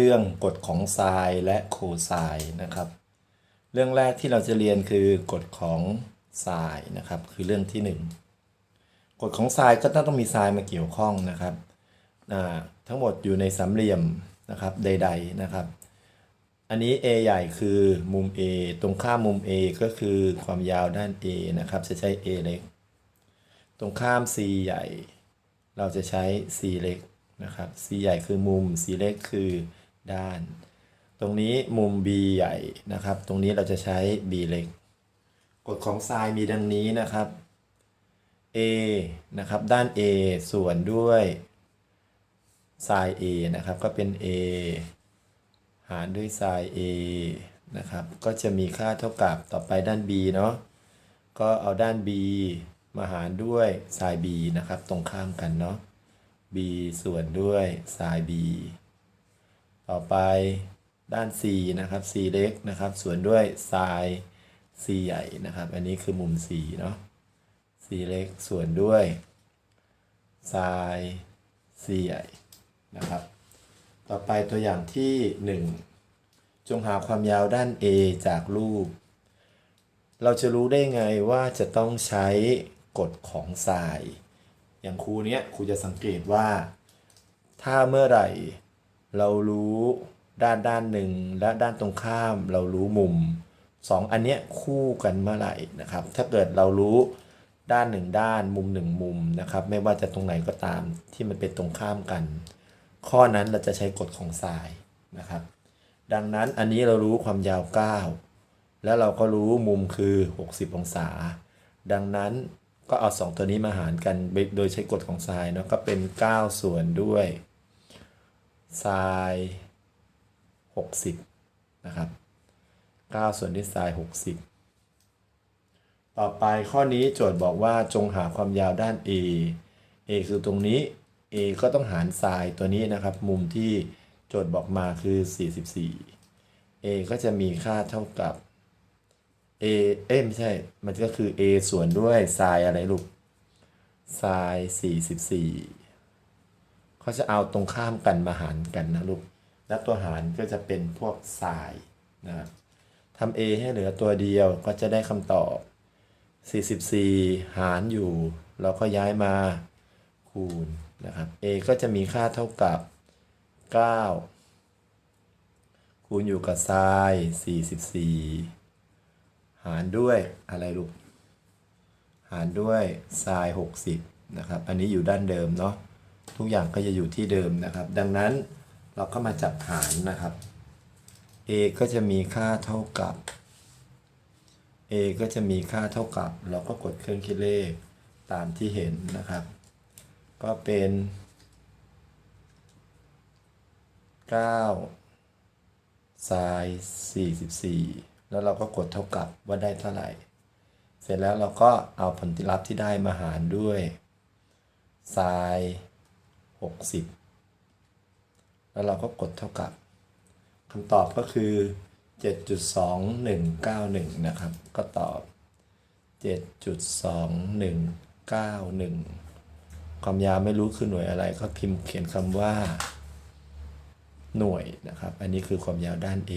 เรื่องกฎของไซน์และโคไซน์นะครับ เรื่องแรกที่เราจะเรียนคือกฎของไซน์นะครับ คือเรื่องที่หนึ่งกฎของไซน์ก็ต้องมีไซน์มาเกี่ยวข้องนะครับทั้งหมดอยู่ในสามเหลี่ยมนะครับใด ๆนะครับ อันนี้ A ใหญ่คือมุม A ตรงข้ามมุม A ก็คือความยาวด้าน A นะครับ จะใช้ A เล็ก ตรงข้าม C ใหญ่ เราจะใช้ C เล็กนะครับ C ใหญ่คือมุม C เล็กคือ ด้าน ตรงนี้มุม B ใหญ่นะครับ ตรงนี้เราจะใช้ B เล็ก กฎของไซน์มีดังนี้นะครับ A นะครับด้าน A ส่วนด้วยไซน์ A นะครับก็เป็น A หารด้วยไซน์ A นะครับก็จะมีค่าเท่ากับต่อไปด้าน B เนาะก็เอาด้าน B มาหารด้วยไซน์ B นะครับ ตรงข้ามกันเนาะ B ส่วนด้วยไซน์ B ต่อไปด้าน C นะครับ C เล็กนะครับ ส่วนด้วยไซน์ C ใหญ่นะครับ อันนี้คือมุม C เนาะ C เล็กส่วนด้วยไซน์ C ใหญ่นะครับ ต่อไปตัวอย่างที่ 1 จงหาความยาวด้าน A จากรูป เราจะรู้ได้ไงว่าจะต้องใช้กฎของไซน์อย่างครูเนี้ยครูจะสังเกตว่า ถ้าเมื่อไหร่ เรารู้ด้านด้านหนึ่งและด้านตรงข้ามเรารู้มุมสองอันเนี้ยคู่กันเมื่อไหร่นะครับ ถ้าเกิดเรารู้ด้านหนึ่งด้านมุมหนึ่งมุมนะครับ ไม่ว่าจะตรงไหนก็ตามที่มันเป็นตรงข้ามกัน ข้อนั้นเราจะใช้กฎของไซน์นะครับ ดังนั้นอันนี้เรารู้ความยาว 9 แล้วเราก็รู้มุมคือ 60 องศา ดังนั้นก็เอา 2 ตัวนี้มาหารกันโดยใช้กฎของไซน์เนาะก็เป็น 9 ส่วนด้วย ไซน์60นะครับ9ส่วนด้วยไซน์60ต่อไปข้อนี้โจทย์บอกว่าจงหาความยาวด้าน A A คือตรงนี้ A ก็ต้องหารไซน์ตัวนี้นะครับ มุมที่โจทย์บอกมาคือ 44 A ก็จะมีค่าเท่ากับ A เอ้ไม่ใช่ มันก็คือ A ส่วนด้วยไซน์อะไรลูกไซน์44 เขาจะเอาตรงข้ามกันมาหารกันนะลูก แล้วตัวหารก็จะเป็นพวกไซน์นะครับทำ A ให้เหลือตัวเดียวก็จะได้คำตอบ 44 หารอยู่ เราก็ย้ายมาคูณนะครับ A ก็จะมีค่าเท่ากับ 9 คูณอยู่กับไซน์44 หารด้วยอะไรลูก หารด้วยไซน์60 นะครับ อันนี้อยู่ด้านเดิมเนาะ ทุกอย่างก็จะอยู่ที่เดิมนะครับ ดังนั้นเราก็มาจับหารนะครับ A ก็จะมีค่าเท่ากับ A ก็จะมีค่าเท่ากับ เราก็กดเครื่องคิดเลขตามที่เห็นนะครับ ก็เป็น9ไซน์44 แล้วเราก็กดเท่ากับว่าได้เท่าไหร่ เสร็จแล้วเราก็เอาผลลัพธ์ที่ได้มาหารด้วยไซน์ 60 แล้วเราก็กดเท่ากับคำตอบก็คือ 7.2191 นะครับ ก็ตอบ 7.2191 ความยาวไม่รู้คือหน่วยอะไรก็พิมพ์เขียนคำว่า หน่วยนะครับ อันนี้คือความยาวด้าน A